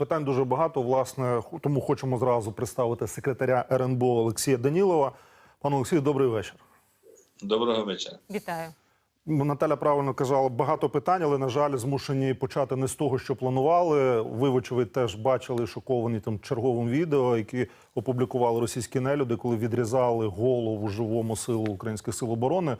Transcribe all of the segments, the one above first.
Питань дуже багато. Власне, тому хочемо зразу представити секретаря РНБО Олексія Данілова. Пане Олексію, добрий вечір. Доброго вечора. Вітаю. Наталя правильно казала, багато питань, але на жаль, змушені почати не з того, що планували. Ви, вочевидь, теж бачили шоковані там черговим відео, які опублікували російські нелюди, коли відрізали голову живому силу українських сил оборони.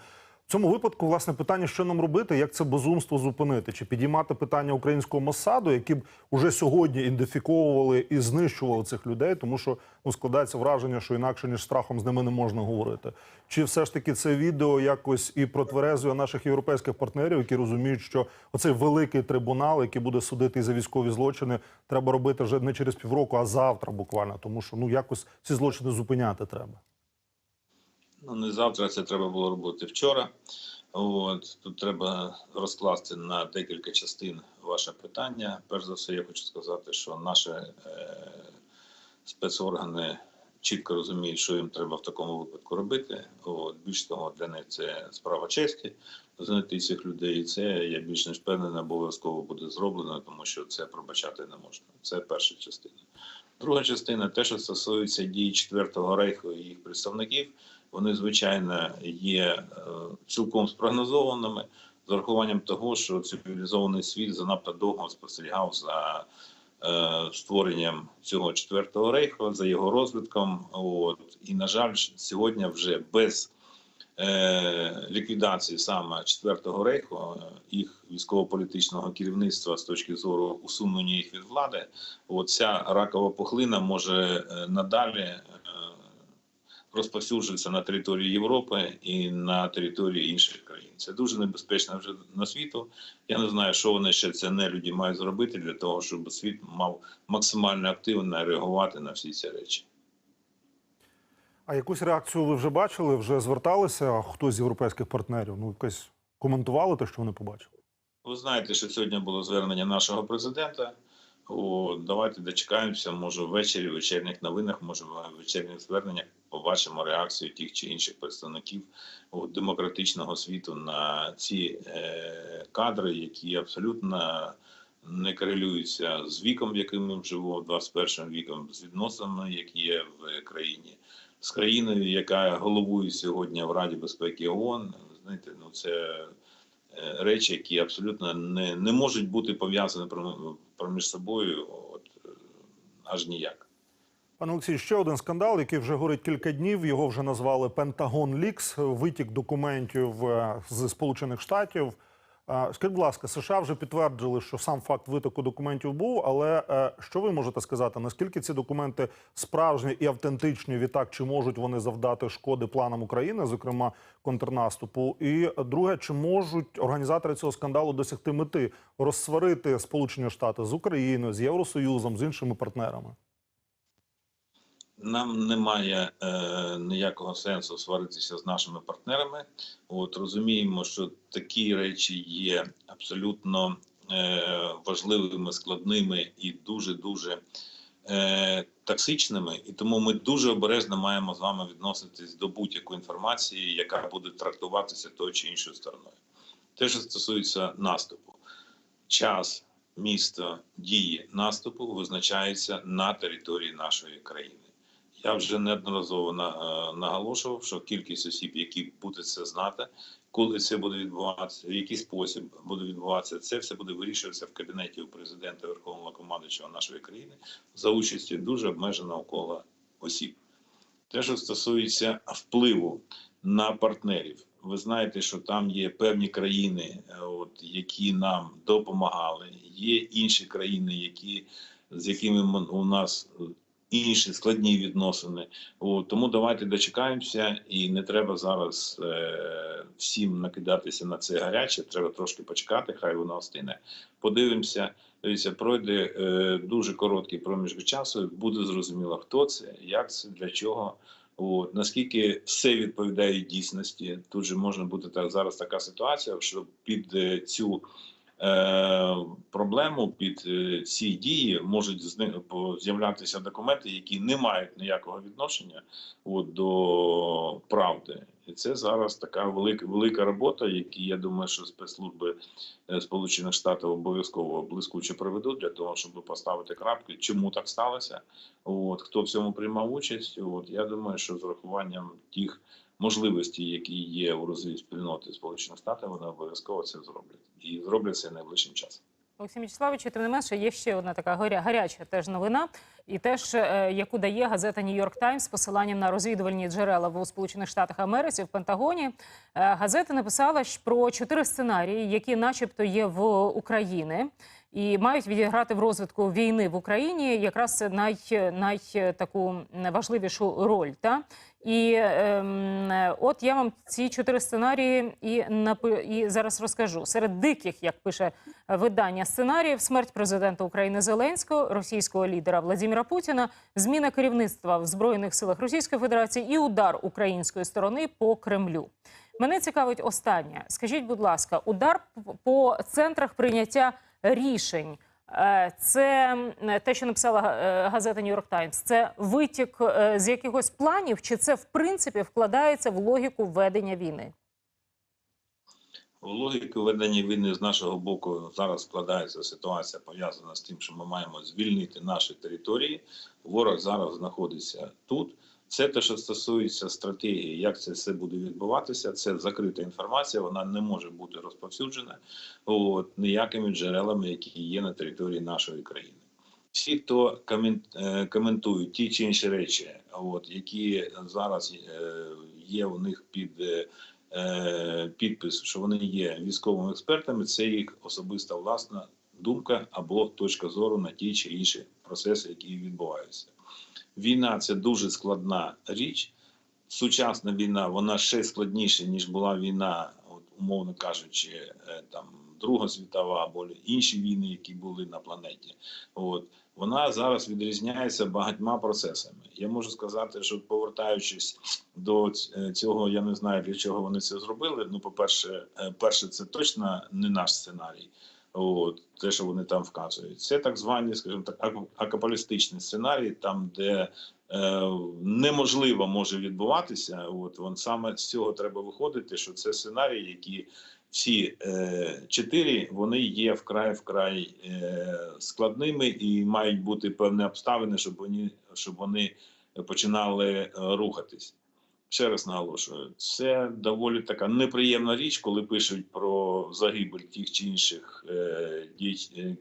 Цьому випадку, власне, питання, що нам робити, як це безумство зупинити, чи підіймати питання українського Моссаду, які б уже сьогодні ідентифіковували і знищували цих людей, тому що ну складається враження, що інакше ніж страхом з ними не можна говорити. Чи все ж таки це відео якось і протверезує наших європейських партнерів, які розуміють, що оцей великий трибунал, який буде судити за військові злочини, треба робити вже не через півроку, а завтра, буквально, тому що ну якось ці злочини зупиняти треба. Ну не завтра це треба було робити вчора. От тут треба розкласти на декілька частин ваше питання. Перш за все, я хочу сказати, що наші е, спецоргани чітко розуміють, що їм треба в такому випадку робити. От більш того, для них це справа честі знайти цих людей. І це я більш ніж впевнений, обов'язково буде зроблено, тому що це пробачати не можна. Це перша частина. Друга частина, те, що стосується дій Четвертого рейху і їх представників, вони звичайно є е, цілком спрогнозованими з урахуванням того, що цивілізований світ занадто довго спостерігав за е, створенням цього четвертого рейху, за його розвитком. От і на жаль, сьогодні вже без е, ліквідації саме четвертого рейху, їх військово-політичного керівництва з точки зору усунення їх від влади, от ця ракова пухлина може надалі розповсюджуватися на території Європи і на території інших країн. Це дуже небезпечно вже на світу. Я не знаю, що вони ще це нелюді мають зробити для того, щоб світ мав максимально активно реагувати на всі ці речі. А якусь реакцію ви вже бачили? Вже зверталися хтось з європейських партнерів? Ну, якось коментували те, що вони побачили? Ви знаєте, що сьогодні було звернення нашого президента. О, давайте дочекаємося. Може, ввечері, в вечірніх новинах, може, в вечірніх зверненнях побачимо реакцію тих чи інших представників о, демократичного світу на ці е, кадри, які абсолютно не корелюються з віком, в яким ми живемо, 21 віком, з відносинами, які є в країні, з країною, яка головує сьогодні в Раді безпеки ООН. Знаєте, ну це речі, які абсолютно не, не можуть бути пов'язані про- проміж собою, от е, аж ніяк. Пане Олексій, ще один скандал, який вже горить кілька днів. Його вже назвали Пентагон Лікс. Витік документів е, з Сполучених Штатів. Скажіть, будь ласка, США вже підтвердили, що сам факт витоку документів був. Але е, що ви можете сказати? Наскільки ці документи справжні і автентичні? Відтак, чи можуть вони завдати шкоди планам України, зокрема контрнаступу? І друге, чи можуть організатори цього скандалу досягти мети розсварити Сполучені Штати з Україною, з Євросоюзом, з іншими партнерами? Нам немає е, ніякого сенсу сваритися з нашими партнерами. От розуміємо, що такі речі є абсолютно е, важливими, складними і дуже дуже е, токсичними. І тому ми дуже обережно маємо з вами відноситись до будь-якої інформації, яка буде трактуватися тою чи іншою стороною. Те, що стосується наступу, час, місто, дії наступу визначається на території нашої країни. Я вже неодноразово е, наголошував, що кількість осіб, які будуть це знати, коли це буде відбуватися, в який спосіб буде відбуватися, це все буде вирішуватися в кабінеті у президента Верховного командуючого нашої країни за участі дуже обмеженого кола осіб. Те, що стосується впливу на партнерів, ви знаєте, що там є певні країни, е, от, які нам допомагали, є інші країни, які, з якими у нас інші складні відносини. От, тому давайте дочекаємося, і не треба зараз е, всім накидатися на це гаряче. Треба трошки почекати, хай воно остине. Подивимося. Дивіться, пройде е, дуже короткий проміжок часу. Буде зрозуміло, хто це, як це, для чого. От наскільки все відповідає дійсності, тут же може бути так зараз така ситуація, що під е, цю проблему під е, ці дії можуть з'являтися документи, які не мають ніякого відношення от, до правди. І це зараз така велика велика робота, які я думаю, що спецслужби е, Сполучених Штатів обов'язково блискуче проведуть для того, щоб поставити крапки, чому так сталося. От хто в цьому приймав участь. От я думаю, що з урахуванням тих можливостей, які є у розвитку спільноти Сполучених Штатів, вони обов'язково це зроблять і зроблять це найближчим часом. Олексій Мячеславович, тим не менше, є ще одна така горя, гаряча теж новина, і теж е, яку дає газета Нью-Йорк Таймс з посиланням на розвідувальні джерела в Сполучених Штатах Америці в Пентагоні. Е, газета написала про чотири сценарії, які, начебто, є в Україні. І мають відіграти в розвитку війни в Україні якраз най, най таку важливішу роль. Та? І ем, от я вам ці чотири сценарії і, і зараз розкажу. Серед диких, як пише видання сценаріїв, смерть президента України Зеленського, російського лідера Владимира Путіна, зміна керівництва в Збройних силах Російської Федерації і удар української сторони по Кремлю. Мене цікавить останнє. Скажіть, будь ласка, удар по центрах прийняття рішень. Е, Це те, що написала е, газета Нью-Йорк Таймс. Це витік е, з якихось планів, чи це в принципі вкладається в логіку ведення війни? В логіку ведення війни з нашого боку зараз складається ситуація пов'язана з тим, що ми маємо звільнити наші території. Ворог зараз знаходиться тут. Це те, що стосується стратегії, як це все буде відбуватися. Це закрита інформація, вона не може бути розповсюджена от, ніякими джерелами, які є на території нашої країни. Всі, хто е, коментують ті чи інші речі, от, які зараз е, є у них під е, підпис, що вони є військовими експертами, це їх особиста власна думка або точка зору на ті чи інші процеси, які відбуваються. Війна це дуже складна річ. Сучасна війна вона ще складніша, ніж була війна, от, умовно кажучи, е, там Друга світова або інші війни, які були на планеті. От вона зараз відрізняється багатьма процесами. Я можу сказати, що повертаючись до е, цього, я не знаю для чого вони це зробили. Ну, по-перше, е, перше, це точно не наш сценарій. От те, що вони там вказують, це так звані, скажімо так, акапалістичні сценарії, там, де е, неможливо може відбуватися. От вон саме з цього треба виходити, що це сценарії, які всі е, чотири вони є вкрай вкрай е, складними і мають бути певні обставини, щоб вони щоб вони починали е, рухатись. Ще раз наголошую, це доволі така неприємна річ, коли пишуть про загибель тих чи інших е, е,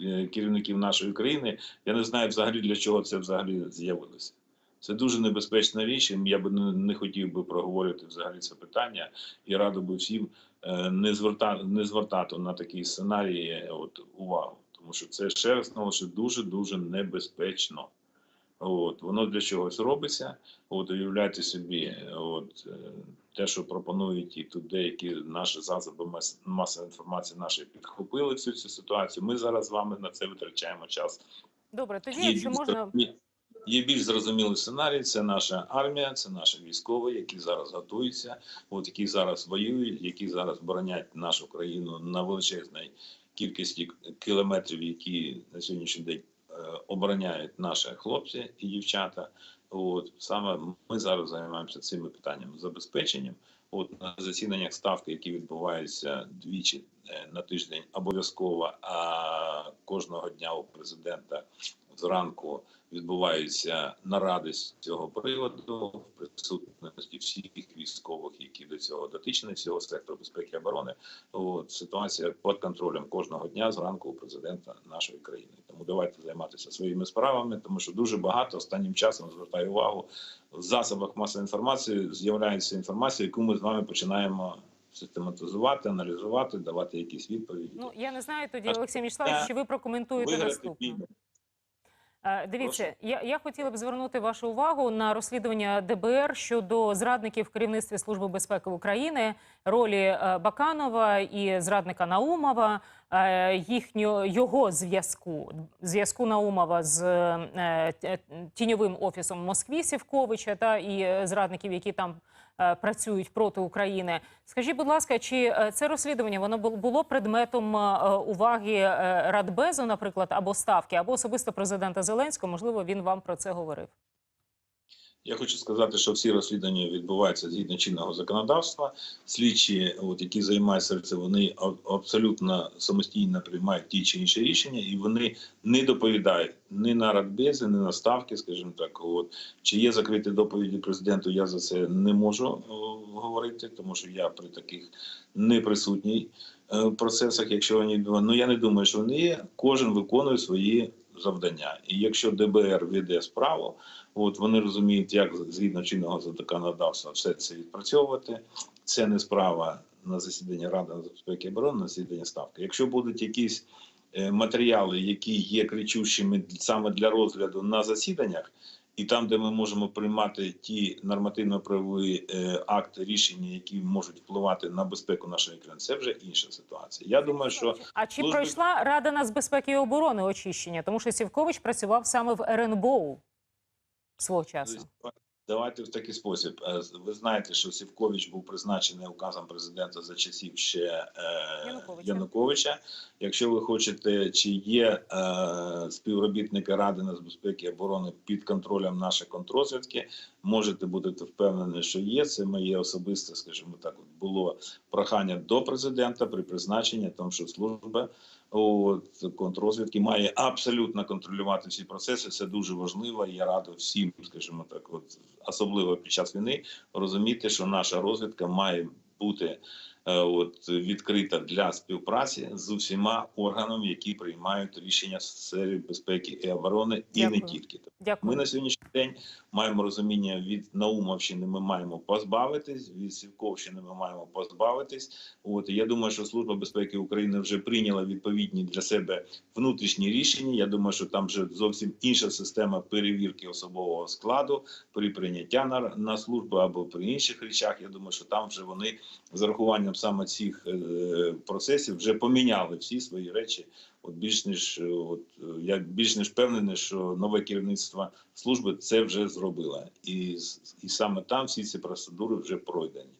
е, керівників нашої країни. Я не знаю взагалі для чого це взагалі з'явилося. Це дуже небезпечна річ. Я би не, хотів би проговорити взагалі це питання і радив би всім е, не звертати не звертати на такі сценарії от увагу, тому що це ще раз наголошую, дуже дуже небезпечно. От воно для чогось робиться. От уявляйте собі, от е, те, що пропонують і тут деякі наші засоби мас- масової інформації наші підхопили всю цю ситуацію. Ми зараз з вами на це витрачаємо час. Добре, тоді, Є якщо можна, Є більш зрозумілий сценарій. Це наша армія, це наші військові, які зараз готуються, от які зараз воюють, які зараз боронять нашу країну на величезній кількості кілометрів, які на сьогоднішній день обороняють наші хлопці і дівчата. От саме ми зараз займаємося цими питаннями забезпеченням. От на засіданнях ставки, які відбуваються двічі е, на тиждень, обов'язково. А кожного дня у президента зранку відбуваються наради з цього приводу в присутності всіх військових, які до цього дотичні, всього сектору безпеки і оборони. От ситуація під контролем кожного дня зранку у президента нашої країни. Тому давайте займатися своїми справами, тому що дуже багато останнім часом звертаю увагу в засобах масової інформації з'являється інформація, яку ми з вами починаємо систематизувати, аналізувати, давати якісь відповіді. ну я не знаю тоді, Олексій Мячеславович, чи ви прокоментуєте наступне. Е, Дивіться, я, я хотіла б звернути вашу увагу на розслідування ДБР щодо зрадників в керівництві Служби безпеки України, ролі е, Баканова і зрадника Наумова. е, їхню його зв'язку зв'язку Наумова з тіньовим офісом в Москві Сівковича та і зрадників, які там працюють проти України. Скажіть, будь ласка, чи е, це розслідування воно бу- було предметом е, уваги е, Радбезу, наприклад, або ставки, або особисто президента Зеленського? Можливо, він вам про це говорив. Я хочу сказати, що всі розслідування відбуваються згідно чинного законодавства. Слідчі, от які займаються це, вони абсолютно самостійно приймають ті чи інші рішення, і вони не доповідають ні на радбези, ні на ставки, скажімо так. От чи є закриті доповіді президенту, я за це не можу говорити, тому що я при таких не присутній е, процесах. Якщо вони ну я не думаю, що вони є. Кожен виконує свої завдання. І якщо ДБР веде справу, от вони розуміють, як згідно чинного законодавства все це відпрацьовувати. Це не справа на засідання Ради безпеки і оборони, на засідання ставки. Якщо будуть якісь е, матеріали, які є кричущими саме для розгляду на засіданнях, і там, де ми можемо приймати ті нормативно-правові е, акти, рішення, які можуть впливати на безпеку нашої країни, це вже інша ситуація. Я думаю, що А чи служби- пройшла Рада нацбезпеки і оборони очищення? Тому що Сівкович працював саме в РНБО свого часу. Давайте в такий спосіб. Е, Ви знаєте, що Сівкович був призначений указом президента за часів ще е, Януковича. Януковича. Якщо ви хочете, чи є е, співробітники Ради нацбезпеки і оборони під контролем нашої контрозвідки, можете бути впевнені, що є. Це моє особисте, скажімо так, от було прохання до президента при призначенні, тому що служба от, контррозвідки має абсолютно контролювати всі процеси. Це дуже важливо. і Я радий всім, скажімо так, от особливо під час війни, розуміти, що наша розвідка має бути е, от відкрита для співпраці з усіма органами, які приймають рішення в сфері безпеки і оборони, і не Дякую. тільки. Ми на сьогоднішній день маємо розуміння від Наумовщини. Ми маємо позбавитись від Сівковщини. Ми маємо позбавитись. От я думаю, що служба безпеки України вже прийняла відповідні для себе внутрішні рішення. Я думаю, що там вже зовсім інша система перевірки особового складу при прийняття на, на службу або при інших речах. Я думаю, що там вже вони з урахуванням саме цих е, процесів вже поміняли всі свої речі. От більш ніж е, от е, я більш ніж впевнений, що нове керівництво служби це вже зробило, і, і саме там всі ці процедури вже пройдені.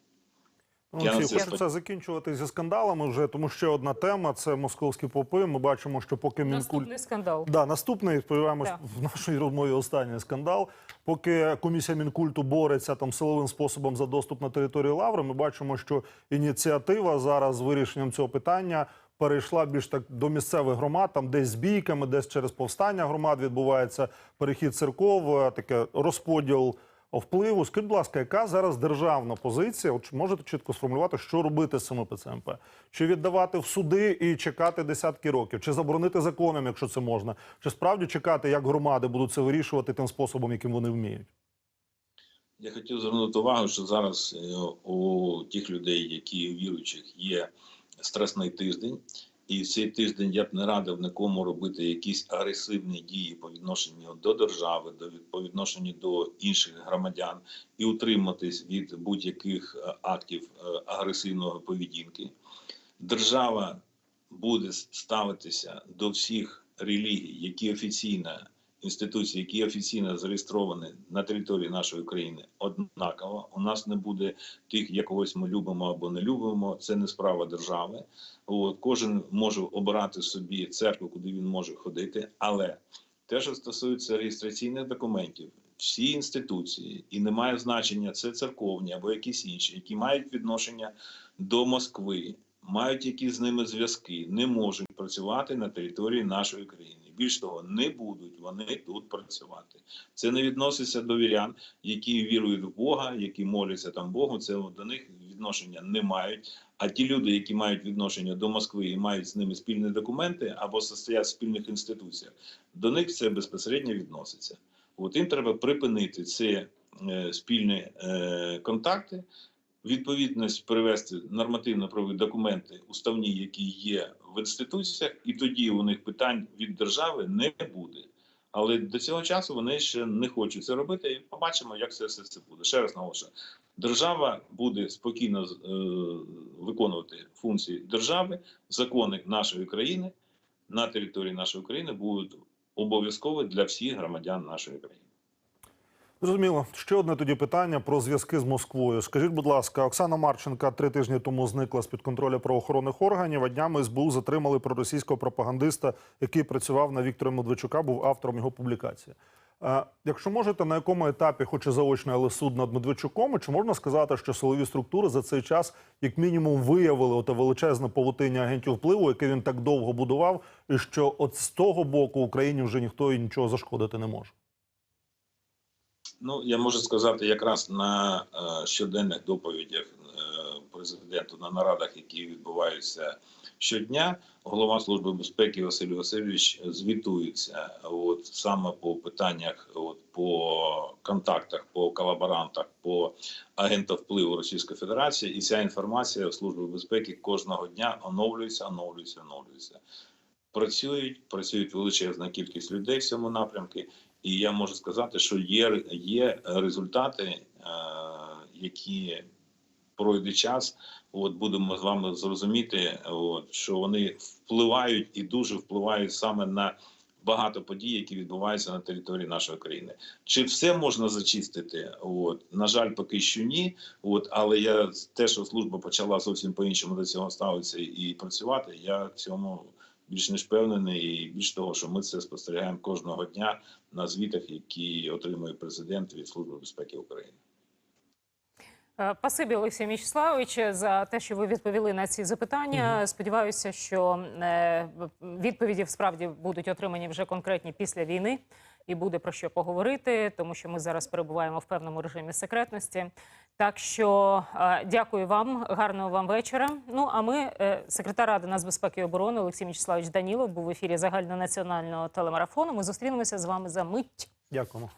Ну, Я всі це хочеться закінчувати зі скандалами вже, тому ще одна тема це московські попи. Ми бачимо, що поки Мінкульт Наступний скандал. Да, наступний, сподіваємось, Так. в нашій розмові останній скандал. Поки комісія Мінкульту бореться там силовим способом за доступ на територію Лаври, ми бачимо, що ініціатива зараз з вирішенням цього питання перейшла більш так до місцевих громад, там десь з бійками, десь через повстання громад відбувається перехід церков, е, таке розподіл впливу. Скажіть, будь ласка, яка зараз державна позиція? От можете чітко сформулювати, що робити з цими ПЦМП? Чи віддавати в суди і чекати десятки років, чи заборонити законом, якщо це можна, чи справді чекати, як громади будуть це вирішувати тим способом, яким вони вміють? Я хотів звернути увагу, що зараз е, у тих людей, які віруючих, є страсний тиждень, і цей тиждень я б не радив нікому робити якісь агресивні дії по відношенню до держави, до по відношенню до інших громадян, і утриматись від будь-яких е, актів е, агресивної поведінки. Держава буде ставитися до всіх релігій, які офіційно інституції, які офіційно зареєстровані на території нашої країни, однаково. У нас не буде тих, якогось ми любимо або не любимо. Це не справа держави. От кожен може обирати собі церкву, куди він може ходити. Але те, що стосується реєстраційних документів, всі інституції, і не має значення це церковні або якісь інші, які мають відношення до Москви, мають якісь з ними зв'язки, не можуть працювати на території нашої країни. Більш того, не будуть вони тут працювати. Це не відноситься до вірян, які вірують в Бога, які моляться там Богу. Це до них відношення не мають. А ті люди, які мають відношення до Москви і мають з ними спільні документи або состоять в спільних інституціях, до них це безпосередньо відноситься. От їм треба припинити ці е, спільні е, контакти, відповідність привести нормативно-правові документи уставні, які є в інституціях, і тоді у них питань від держави не буде. Але до цього часу вони ще не хочуть це робити. І побачимо, як все, все це буде. Ще раз наголошую. Держава буде спокійно е, виконувати функції держави. Закони нашої країни на території нашої країни будуть обов'язкові для всіх громадян нашої країни. Зрозуміло. Ще одне тоді питання про зв'язки з Москвою. Скажіть, будь ласка, Оксана Марченка три тижні тому зникла з під контролю правоохоронних органів. А днями СБУ затримали проросійського пропагандиста, який працював на Віктора Медведчука, був автором його публікації. Е, якщо можете, на якому етапі, хоч і заочно, але суд над Медведчуком, чи можна сказати, що силові структури за цей час, як мінімум, виявили оте величезне павутиння агентів впливу, яке він так довго будував, і що от з того боку Україні вже ніхто і нічого зашкодити не може? Ну, я можу сказати, якраз на е, щоденних доповідях е, президенту на нарадах, які відбуваються щодня, голова служби безпеки Василь Васильович звітується от саме по питаннях, от по контактах, по колаборантах, по агентах впливу Російської Федерації, і ця інформація служби безпеки кожного дня оновлюється, оновлюється, оновлюється. Працюють, працюють величезна кількість людей в цьому напрямку. І я можу сказати, що є, є результати, е, які пройде час. От будемо з вами зрозуміти, от, що вони впливають і дуже впливають саме на багато подій, які відбуваються на території нашої країни. Чи все можна зачистити? От на жаль, поки що ні. От але я те, що служба почала зовсім по іншому до цього ставитися і працювати. Я цьому більш ніж впевнений, і більш того, що ми це спостерігаємо кожного дня на звітах, які отримує президент від Служби безпеки України. Е, Пасибі, Олексій Мічславович, за те, що ви відповіли на ці запитання. Сподіваюся, що е, відповіді справді будуть отримані вже конкретні після війни, і буде про що поговорити, тому що ми зараз перебуваємо в певному режимі секретності. Так що е, дякую вам, гарного вам вечора. Ну а ми, е, секретар ради нацбезпеки і оборони Олексій Мічеславович Данілов, був в ефірі загальнонаціонального телемарафону. Ми зустрінемося з вами за мить. Дякуємо.